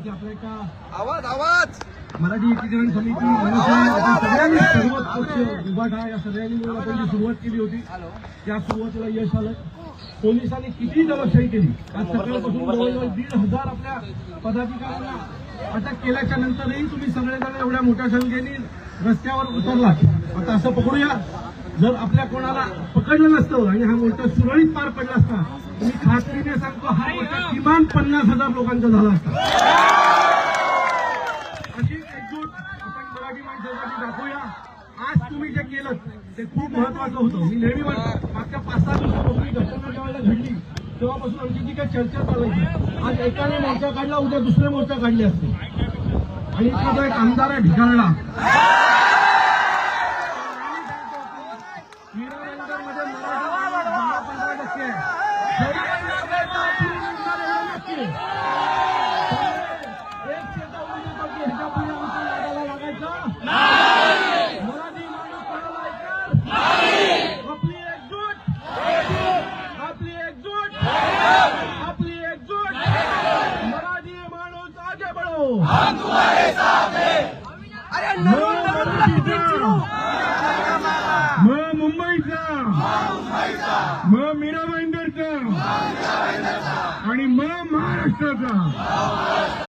नावाची आपल्या एका आवाज आवाज! मराठी एकीकरण समिती मनसे आपण सगळ्यांनी सर्वच पक्ष उभाटा या सगळ्यांनी मिळून आपण जी सुरुवात केली होती त्या सुरुवातीला यश आलं. पोलिसांनी किती दमशाही केली? आज सकाळपासून जवळजवळ दीड हजार आपल्या पदाधिकाऱ्यांना अटक केल्याच्या नंतरही तुम्ही सगळेजण एवढ्या मोठ्या संख्येने रस्त्यावर उतरलात. आता असं पकडूया. जर आपल्या कोणाला पकडलं नसतं आणि हा मोर्चा सुरळीत पार पडला असता मी खात्रीने सांगतो हा मोर्चा किमान पन्नास हजार लोकांचा झाला असता. मराठी दाखवूया. आज तुम्ही जे केलं ते खूप महत्वाचं होतं. मी नेहमी म्हणतो मागच्या पाच सहा दिवसापासून घटना ज्यावेळेला घडली तेव्हापासून आमची जी काही चर्चा चालायची आज एकाने मोर्चा काढला उद्या दुसरे मोर्चा काढले असते. आणि इथला एक आमदार आहे ढिगारला आगे बढो अरे म मराठीचा म मुंबईचा. म मीरा भाईंदरचा आणि म महाराष्ट्राचा.